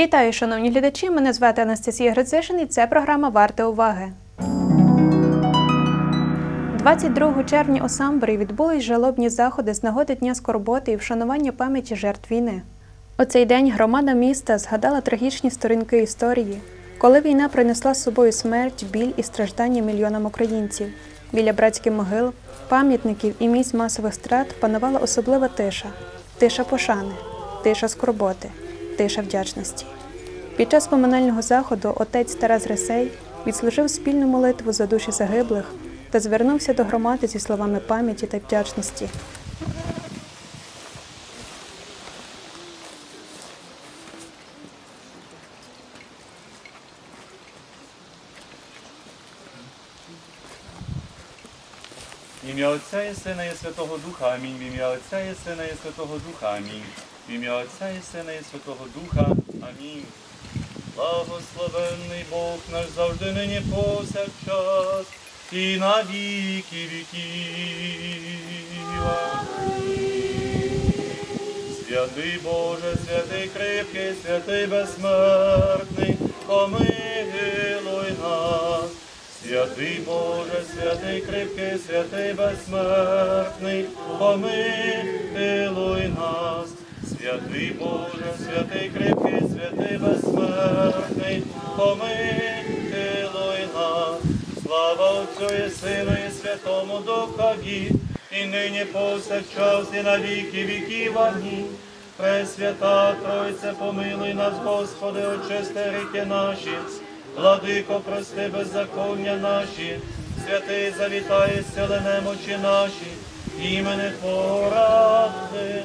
Вітаю, шановні глядачі! Мене звати Анастасія Грицишин і це програма Варте уваги. 22 червня у Самборі відбулись жалобні заходи з нагоди Дня скорботи і вшанування пам'яті жертв війни. У цей день громада міста згадала трагічні сторінки історії, коли війна принесла з собою смерть, біль і страждання мільйонам українців. Біля братських могил, пам'ятників і місць масових страт панувала особлива тиша, тиша пошани, тиша скорботи, тиша вдячності. Під час поминального заходу отець Тарас Ресей відслужив спільну молитву за душі загиблих та звернувся до громади зі словами пам'яті та вдячності. Ім'я Отця і Сина і Святого Духа. Амінь. В ім'я Отця і Сина і Святого Духа. Амінь. Ім'я Отця і Сина і Святого Духа. Амінь. Благословенний Бог наш завжди нині повсякчас і на віки віків. Святий Боже, святий крепкий, святий безсмертний, помилуй нас. Святий Боже, святий крепкий, святий безсмертний, помилуй нас. Святий Боже, святий крепкий, святий безсмертний, помилуй нас. Слава Отцю і Сину і Святому Духові, і нині повсякчас, і на віки віків. Амінь. Пресвята Тройце, помилуй нас, Господи, очисти гріхи наші. Владико, прости беззаконня наші, святий завітай, сили немочі наші, імени Твого ради.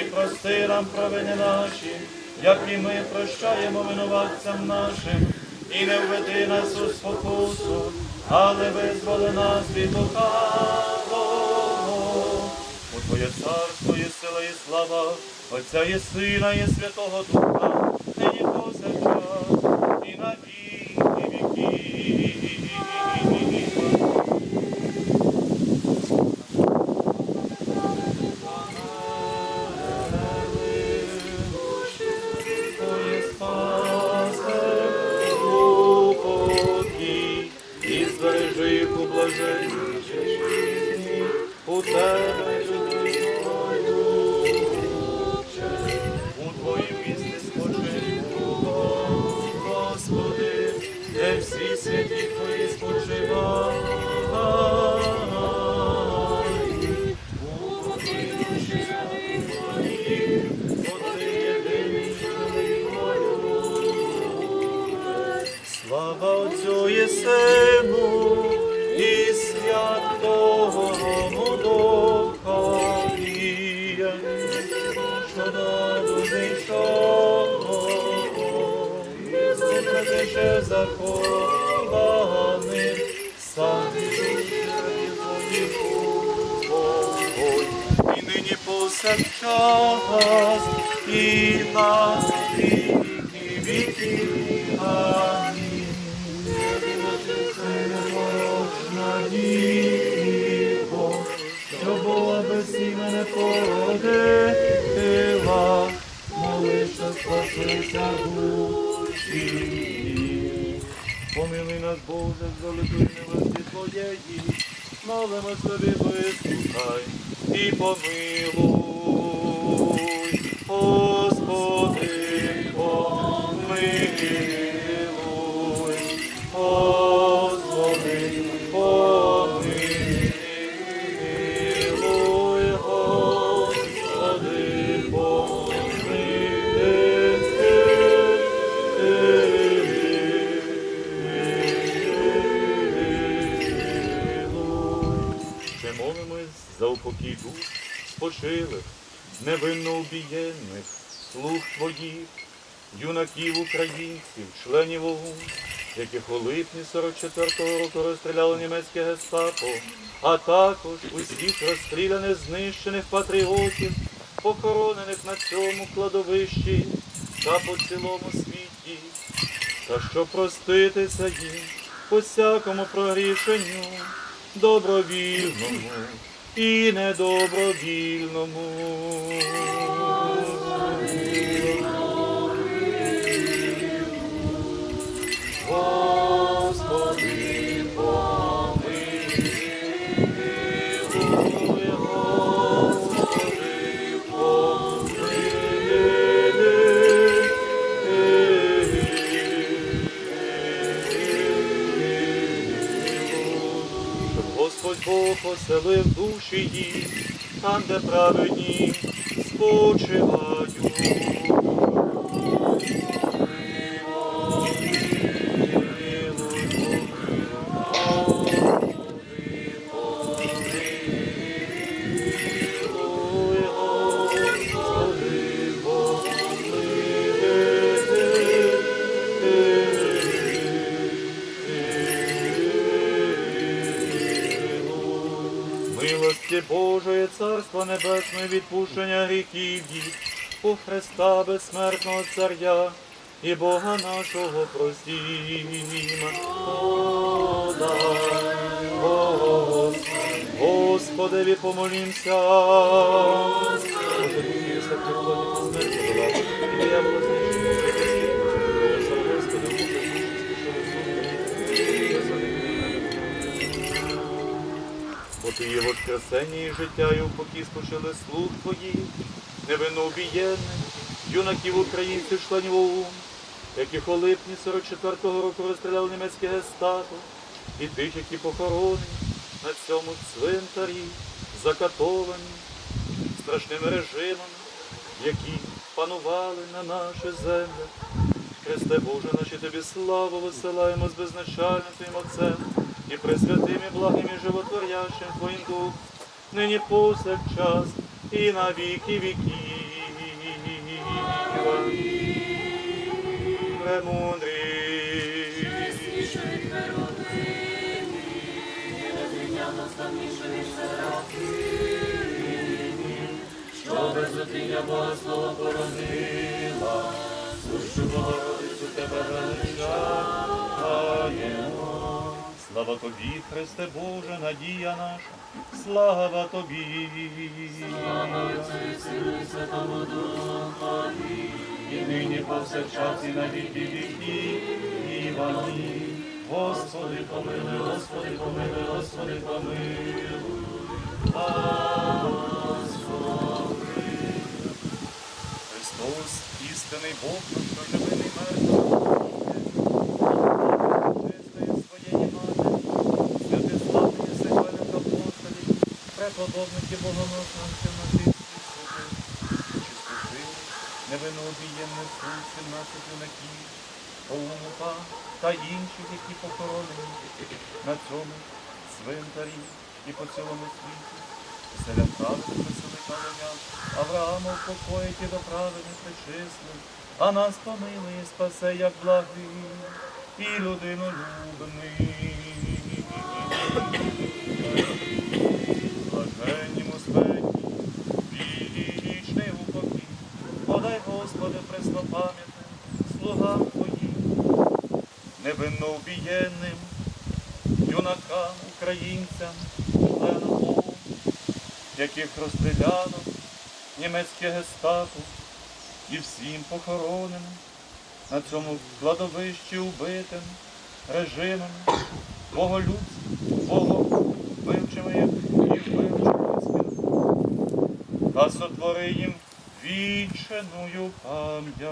і прости нам провини наші, як і ми прощаємо винуватцям нашим, і не введи нас у спокусу, але визволи нас від лукавого. У Твоє царство є сила і слава, Отця і Сина, і Святого Духа, нині повсякчас, і на віки віків. Слава Отцю і Сину і Святому Духові, що на дуже йшов, і ще захованим, сам твої Господь, і нині повсякчас, і на віки віків. Діво, що була без імене породила, моли, що спаслися душі. Помили нас, Боже, з великої милості Твоєї, молимо собі вислухай і помилуй, Господи, за упокій душ спочилих, невинно убієнних, слуг твоїх, юнаків українців, членів ОГУ, яких у липні 44-го року розстріляли німецьке гестапо, а також усіх розстріляних знищених патріотів, похоронених на цьому кладовищі та по цілому світі, та щоб проститися їм по всякому прогрішенню, добровільному і недобровільному. Поселив душі їх, там, де праведні спочивають. Небесної, відпущення гріхів у Христа безсмертного Царя і Бога нашого простіма. Господи, Господеві помолімся. Боже, ти воскресення і життя, і упокій спочили слух твоїх, невинно убієнних, юнаків українців, членів ОУН, яких у липні 44-го року розстріляли німецьке гестапо, і тих, які похоронені на цьому цвинтарі, закатовані страшними режимами, які панували на наших землях. Христе Боже, наші тобі славу висилаємо з безначальним Твоїм Отцем і пресвятим і благим животворящим Твоїм Дух, нині повсякчас і на віки віків. Премудрий. Що безотіння Бога слово поронила, сущу Богородицю тебе величаємо. Слава тобі, Христе Боже, надія наша, слава тобі. Слава Святому Духові, і нині повсякчас і на віки і вані. Господи, помилуй, Господи, помилуй, Господи, помилуй. Христос, істинний Бог, наш живий мертвий, богоносних на тих святих, чистотив, невинно обієнних сил, 17 юнаків, Павлонука та інших, які похоронені на цьому цвинтарі і по цілому світі. Селя праведних веселика Ленян, Авраама упокоїть і до праведних причислив, а нас помилує, спасе, як благий, і людину любний. Блаженні Господні, вічний упокій, подай, Господи, преснопам'ятним, слугам Твоїм, невинно убієнним, юнакам, українцям, членам Богу, яких розстріляно німецьке гестапо і всім похоронено на цьому кладовищі убитим режимами, боголюбців, боговивчими і вивчими та сотвори їм віченою пам'ять.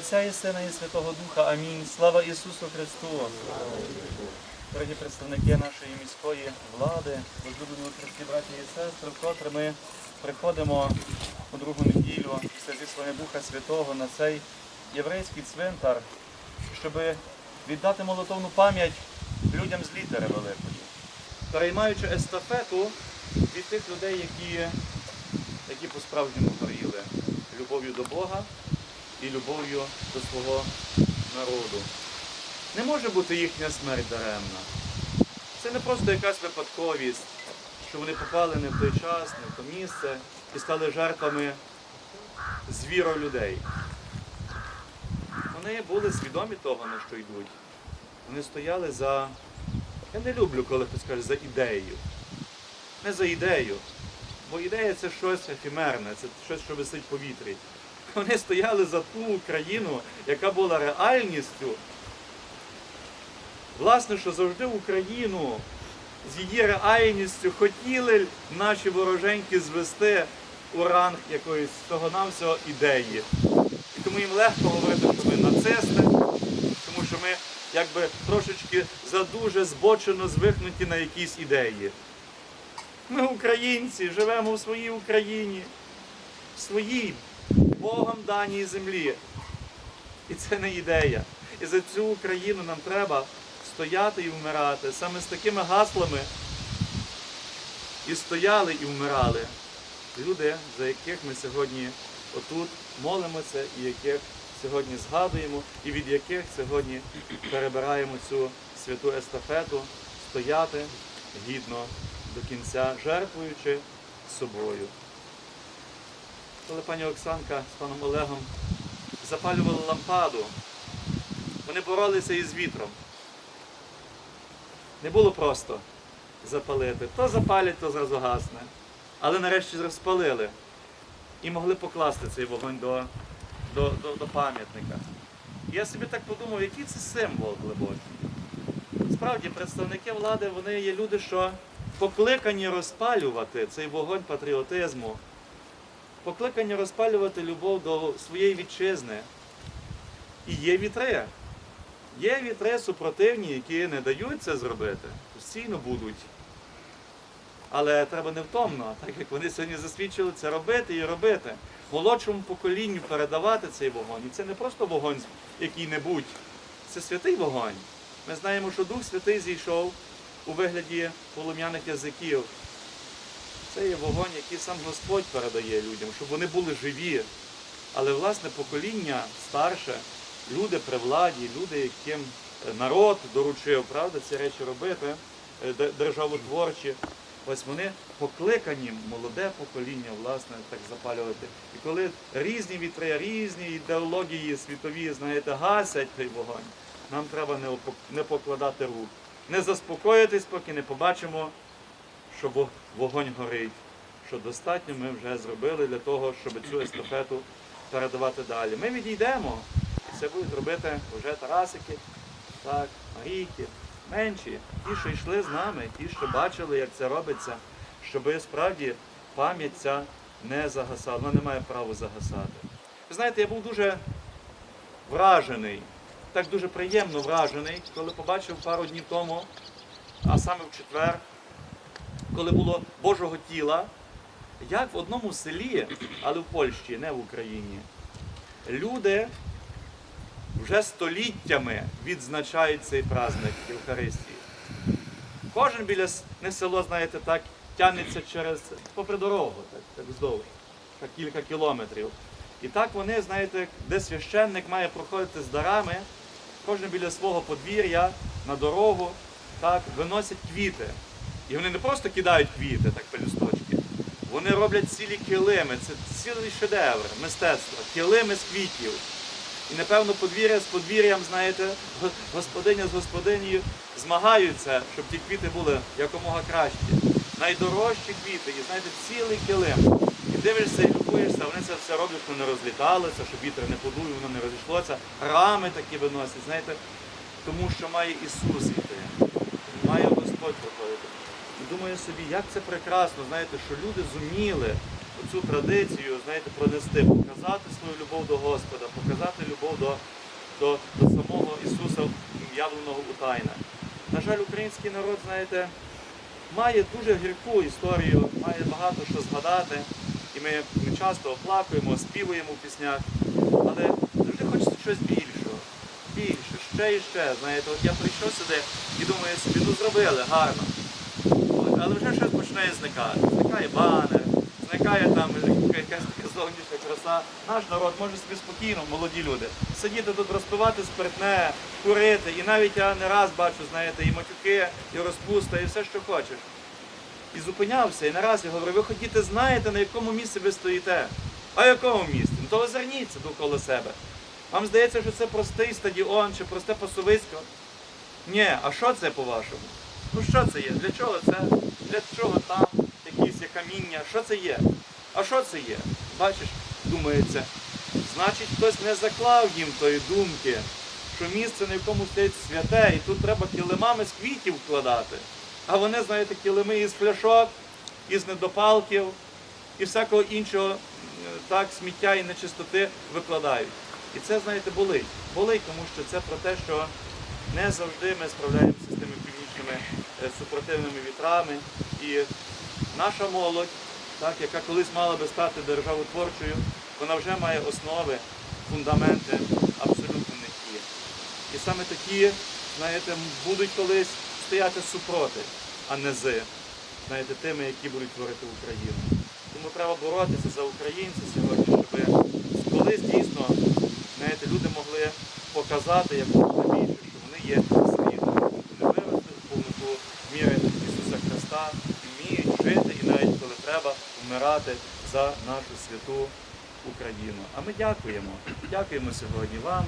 Отця і Сина і Святого Духа. Амінь. Слава Ісусу Христу! Дорогі представники нашої міської влади, возлюблені христі браті і сестри, вкотре ми приходимо у другу неділю після зіслання Духа Святого на цей єврейський цвинтар, щоб віддати молотовну пам'ять людям з літери великої, переймаючи естафету від тих людей, які, які по-справжньому горіли любов'ю до Бога і любов'ю до свого народу. Не може бути їхня смерть даремна. Це не просто якась випадковість, що вони попали не в той час, не в то місце і стали жертвами звіро людей. Вони були свідомі того, на що йдуть. Вони стояли за. Я не люблю, коли хтось каже за ідею. Не за ідею. Бо ідея це щось ефемерне, це щось, що висить в повітрі. Вони стояли за ту Україну, яка була реальністю. Власне, що завжди Україну з її реальністю хотіли наші вороженьки звести у ранг якоїсь всього-навсього ідеї. І тому їм легко говорити, що ми нацисти, тому що ми якби трошечки задуже збочено звикнуті на якісь ідеї. Ми українці, живемо в своїй Україні, в своїй Богом даній землі. І це не ідея. І за цю Україну нам треба стояти і вмирати. Саме з такими гаслами і стояли, і вмирали люди, за яких ми сьогодні отут молимося, і яких сьогодні згадуємо, і від яких сьогодні перебираємо цю святу естафету стояти гідно до кінця, жертвуючи собою. Коли пані Оксанка з паном Олегом запалювали лампаду, вони боролися із вітром. Не було просто запалити. То запалять, то зразу гасне. Але нарешті розпалили і могли покласти цей вогонь до, до, до, до пам'ятника. Я собі так подумав, який це символ глибокий. Справді, представники влади вони є люди, що покликані розпалювати цей вогонь патріотизму, покликані розпалювати любов до своєї вітчизни. І є вітри. Є вітри супротивні, які не дають це зробити, постійно будуть. Але треба невтомно, так як вони сьогодні засвідчили, це робити і робити. Молодшому поколінню передавати цей вогонь. І це не просто вогонь який-небудь, це святий вогонь. Ми знаємо, що Дух Святий зійшов у вигляді полум'яних язиків. Це є вогонь, який сам Господь передає людям, щоб вони були живі. Але власне покоління старше, люди при владі, люди, яким е, народ доручив, правда, ці речі робити, е, де- державотворчі. Ось вони покликані, молоде покоління, власне, так запалювати. І коли різні вітри, різні ідеології світові, знаєте, гасять той вогонь, нам треба не покладати рук, не заспокоїтись, поки не побачимо, що вогонь горить, що достатньо ми вже зробили для того, щоб цю естафету передавати далі. Ми відійдемо, і це будуть робити вже Тарасики, так, Марійки, менші, ті, що йшли з нами, ті, що бачили, як це робиться, щоб справді пам'ять ця не загасала, вона не має права загасати. Ви знаєте, я був дуже вражений, так дуже приємно вражений, коли побачив пару днів тому, а саме в четвер, коли було Божого тіла, як в одному селі, але в Польщі, не в Україні, люди вже століттями відзначають цей праздник Євхаристії. Кожен біля не село, знаєте, так тягнеться через попри дорогу, так, так вздовж, так кілька кілометрів. І так вони, знаєте, де священник має проходити з дарами, кожен біля свого подвір'я на дорогу, так, виносять квіти. І вони не просто кидають квіти, так пелюсточки. Вони роблять цілі килими. Це цілий шедевр мистецтва, килими з квітів. І напевно подвір'я з подвір'ям, знаєте, господиня з господинею змагаються, щоб ті квіти були якомога кращі. Найдорожчі квіти, і знаєте, цілий килим. І дивишся і любуєшся, вони це все роблять, щоб не розліталося, щоб вітер не подув, воно не розійшлося. Рами такі виносять, знаєте, тому що має Ісус іти, має Господь проходити. Думаю собі, як це прекрасно, знаєте, що люди зуміли цю традицію, знаєте, пронести, показати свою любов до Господа, показати любов до, до, до самого Ісуса явленого у тайнах. На жаль, український народ, знаєте, має дуже гірку історію, має багато що згадати. І ми, ми часто оплакуємо, співаємо в піснях, але завжди хочеться щось більшого. Більше, ще і ще. Знаєте, от я прийшов сюди і думаю собі, ну зробили гарно. Але вже щось починає зникати. Зникає банер, зникає там якась така зовнішня краса. Наш народ може собі спокійно, молоді люди, сидіти тут, розпивати спиртне, курити. І навіть я не раз бачу, знаєте, і матюки, і розпуста, і все, що хочеш. І зупинявся, і не раз я говорю, ви хотіте знаєте, на якому місці ви стоїте. А якому місці? Ну то озирніться довкола себе. Вам здається, що це простий стадіон чи просте пасовисько? Ні, а що це по-вашому? Ну що це є? Для чого це? Для чого там якісь каміння? Що це є? А що це є? Бачиш, думається, значить хтось не заклав їм тої думки, що місце, на якому стоїть святе, і тут треба килимами з квітів вкладати. А вони, знаєте, килими із пляшок, із недопалків і всякого іншого е, так, сміття і нечистоти викладають. І це, знаєте, болить. Болить, тому що це про те, що не завжди ми справляємося з тими північними супротивними вітрами. І наша молодь, так, яка колись мала би стати державотворчою, вона вже має основи, фундаменти абсолютно не ті. І саме такі, знаєте, будуть колись стояти супроти, а не з, знаєте, тими, які будуть творити Україну. Тому треба боротися за українців сьогодні, щоб колись дійсно знаєте, люди могли показати як більше, що вони є в повноту міри Ісуса Христа, вміють жити і навіть коли треба вмирати за нашу святу Україну. А ми дякуємо. Дякуємо сьогодні вам,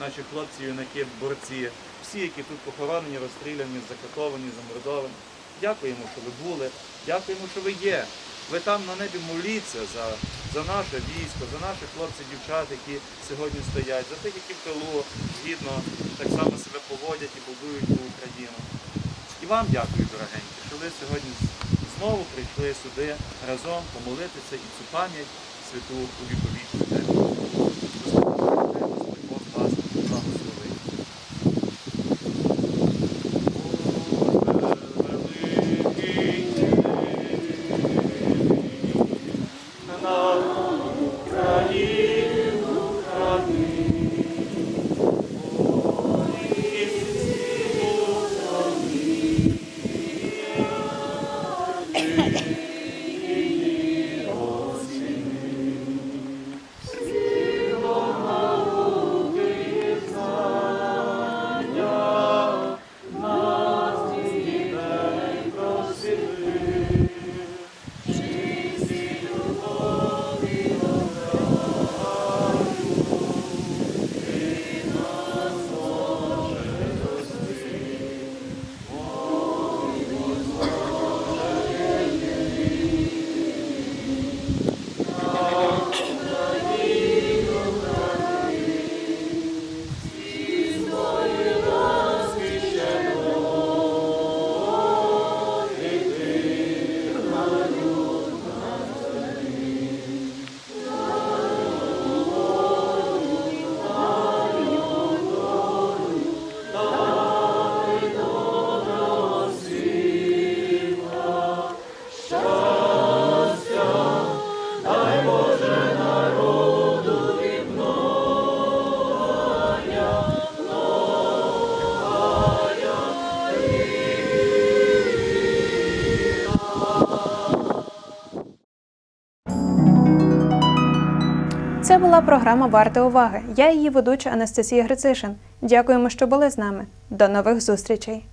наші хлопці, юнаки, борці, всі, які тут похоронені, розстріляні, закатовані, замордовані. Дякуємо, що ви були. Дякуємо, що ви є. Ви там на небі моліться за, за наше військо, за наших хлопців, дівчат, які сьогодні стоять, за тих, які в тилу гідно так само себе поводять і будують Україну. І вам дякую, дорогенькі, що ви сьогодні знову прийшли сюди разом помолитися і цю пам'ять святу увіковічити. Програма Варта уваги. Я її ведуча Анастасія Грицишин. Дякуємо, що були з нами. До нових зустрічей!